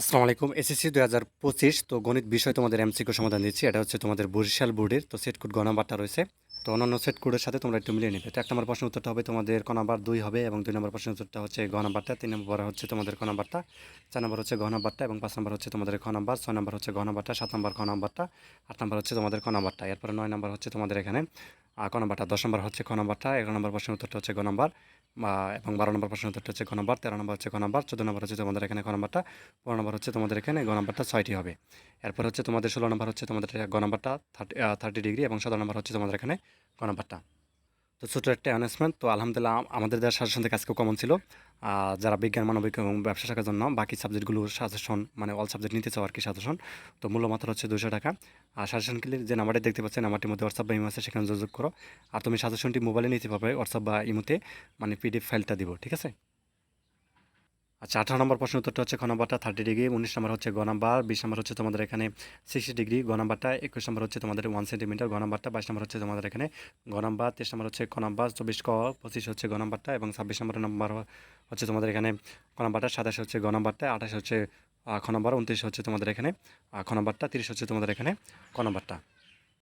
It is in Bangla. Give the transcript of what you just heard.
আসসালামু আলাইকুম, এসএসসি দুই হাজার পঁচিশ, তো গণিত বিষয় তোমাদের এমসিকিউ সমাধান দিচ্ছি, এটা হচ্ছে তোমাদের বরিশাল বোর্ডের, তো সেট কোড গ নাম্বারটা রয়েছে, তো অন্যান্য সেট কোডের সাথে তোমরা একটু মিলিয়ে নেবে, তো এক নম্বর প্রশ্ন উত্তরটা হবে তোমাদের ক নাম্বার দুই হবে এবং দুই নম্বর প্রশ্ন উত্তরটা হচ্ছে গ নাম্বারটা, তিন নম্বর হচ্ছে তোমাদের ক নাম্বারটা, চার নম্বর হচ্ছে গ নাম্বারটা এবং পাঁচ নম্বর হচ্ছে তোমাদের খ নাম্বার, ছয় নম্বর হচ্ছে গ নাম্বারটা, সাত নম্বর খ নাম্বারটা, আট নম্বর হচ্ছে তোমাদের ক নাম্বারটা, এরপরে নয় নম্বর হচ্ছে তোমাদের এখানে ক নম্বরটা? দশ নম্বর হচ্ছে খ নম্বরটা, এগারো নম্বর প্রশ্নের উত্তরটা হচ্ছে গ নম্বর এবং বারো নম্বর প্রশ্নের উত্তরটা হচ্ছে ক নম্বর, তেরো নম্বর হচ্ছে ক নম্বর, চোদ্দ নম্বর হচ্ছে তোমাদের এখানে ক নম্বরটা, পনেরো নম্বর হচ্ছে তোমাদের এখানে গ নম্বরটা ছয়টি হবে। এরপর হচ্ছে তোমাদের ষোলো নম্বর হচ্ছে তোমাদের গ নম্বরটা, থার্টি থার্টি ডিগ্রি এবং সতেরো নম্বর হচ্ছে তোমাদের এখানে গ নাম্বারটা। তো ছোটো একটা অ্যানাউন্সমেন্ট তো আলহামদুলিল্লাহ আম- আমাদের দেওয়ার সাজেশন থেকে আজকে কমন ছিল। যারা বিজ্ঞান, মানবিক এবং ব্যবসা শাখার জন্য বাকি সাবজেক্টগুলো সাজেশন মানে অল সাবজেক্ট নিতে চাও আর কি সাজেশন তো মূল্য মাত্র হচ্ছে দুশো টাকা। আর সাজেশন ক্লিক যে নাম্বারটি দেখতে পাচ্ছেন নাম্বারটির মধ্যে হোয়াটসঅ্যাপ বা ইমো আছে, সেখানে যোগাযোগ করো। আর তুমি সাজেশনটি মোবাইলে নিতে পারবে হোয়াটসঅ্যাপ বা ইমোতে মানে পিডিএফ ফাইলটা দিব, ঠিক আছে? আচ্ছা আঠারো নম্বর প্রশ্ন উত্তরটা হচ্ছে খ নম্বরটা? থার্টি ডিগ্রি উনিশ নম্বর হচ্ছে গ বিশ নম্বর হচ্ছে তোমাদের এখানে সিক্সটি ডিগ্রি গ একুশ নম্বর হচ্ছে তোমাদের ওয়ান সেন্টিমিটার গ বাইশ নম্বর হচ্ছে তোমাদের এখানে গ তেইশ নম্বর হচ্ছে ক চব্বিশ ক, পঁচিশ হচ্ছে গ এবং ছাব্বিশ নম্বর নাম্বার হচ্ছে তোমাদের এখানে ক সাতাশ হচ্ছে গ আঠাশ হচ্ছে খ নাম্বার, উনত্রিশ হচ্ছে তোমাদের এখানে খ নাম্বারটা, তিরিশ হচ্ছে তোমাদের এখানে ক